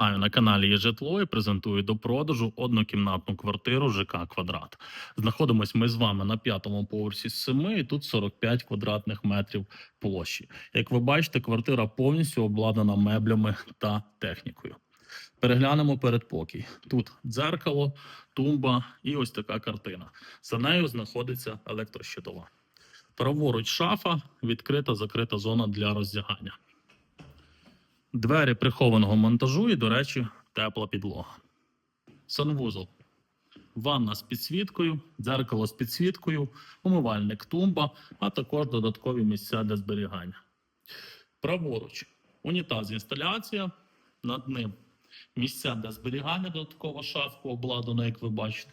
Вітаю на каналі є житло і презентую до продажу однокімнатну квартиру ЖК Квадрат. Знаходимось ми з вами на п'ятому поверсі з семи, і тут 45 квадратних метрів площі. Як ви бачите, квартира повністю обладнана меблями та технікою. Переглянемо передпокій. Тут дзеркало, тумба і ось така картина. За нею знаходиться електрощитова. Праворуч шафа, відкрита закрита зона для роздягання. Двері прихованого монтажу і, до речі, тепла підлога. Санвузол. Ванна з підсвіткою, дзеркало з підсвіткою, умивальник тумба, а також додаткові місця для зберігання. Праворуч. Унітаз інсталяція. Над ним місця для зберігання додаткова шафка обладнана, як ви бачите.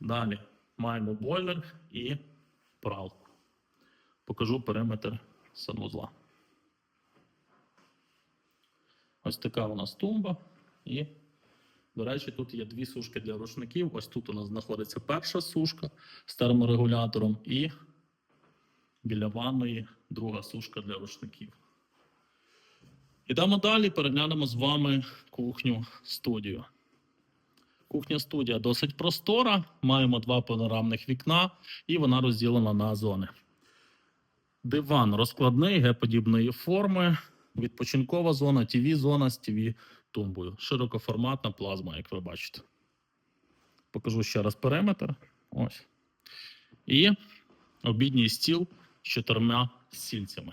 Далі маємо бойлер і пралку. Покажу периметр санвузла. Ось така у нас тумба. І, до речі, тут є дві сушки для рушників. Ось тут у нас знаходиться перша сушка з терморегулятором, і біля ванної друга сушка для рушників. Ідемо далі, переглянемо з вами кухню студію. Кухня студія досить простора. Маємо два панорамних вікна, і вона розділена на зони. Диван розкладний, Г-подібної форми. Відпочинкова зона, tv зона з tv тумбою. Широкоформатна плазма, як ви бачите. Покажу ще раз периметр. Ось. І обідній стіл з чотирма стільцями.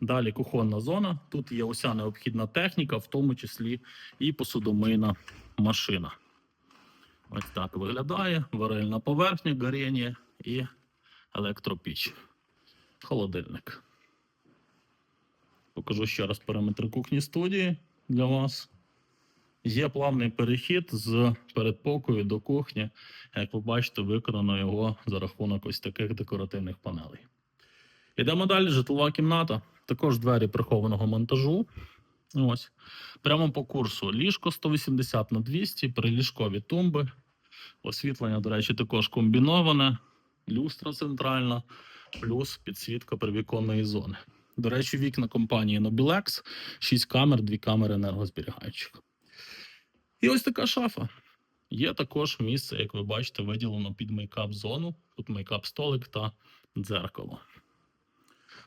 Далі кухонна зона. Тут є уся необхідна техніка, в тому числі і посудомийна машина. Ось так виглядає. Варильна поверхня, горіння і електропіч. Холодильник. Покажу ще раз периметр кухні студії для вас. Є плавний перехід з передпокою до кухні. Як ви бачите, виконано його за рахунок ось таких декоративних панелей. Йдемо далі. Житлова кімната. Також двері прихованого монтажу. Ось. Прямо по курсу ліжко 180 на 200, приліжкові тумби. Освітлення, до речі, також комбіноване, люстра центральна, плюс підсвітка привіконної зони. До речі, вікна компанії Nobilex, 6 камер, 2 камери енергозберігаючих. І ось така шафа. Є також місце, як ви бачите, виділено під мейкап-зону. Тут мейкап-столик та дзеркало.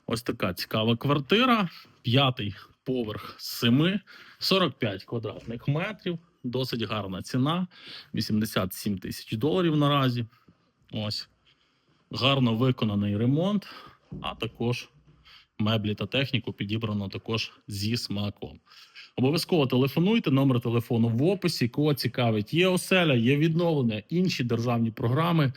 Ось така цікава квартира. П'ятий поверх з 7, 45 квадратних метрів. Досить гарна ціна. 87 тисяч доларів наразі. Ось. Гарно виконаний ремонт, а також меблі та техніку підібрано також зі смаком. Обов'язково телефонуйте, номер телефону в описі. Кого цікавить, є оселя, є відновлення, інші державні програми,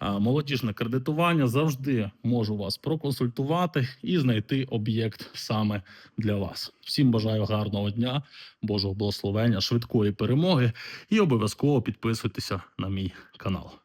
молодіжне кредитування. Завжди можу вас проконсультувати і знайти об'єкт саме для вас. Всім бажаю гарного дня, Божого благословення, швидкої перемоги і обов'язково підписуйтеся на мій канал.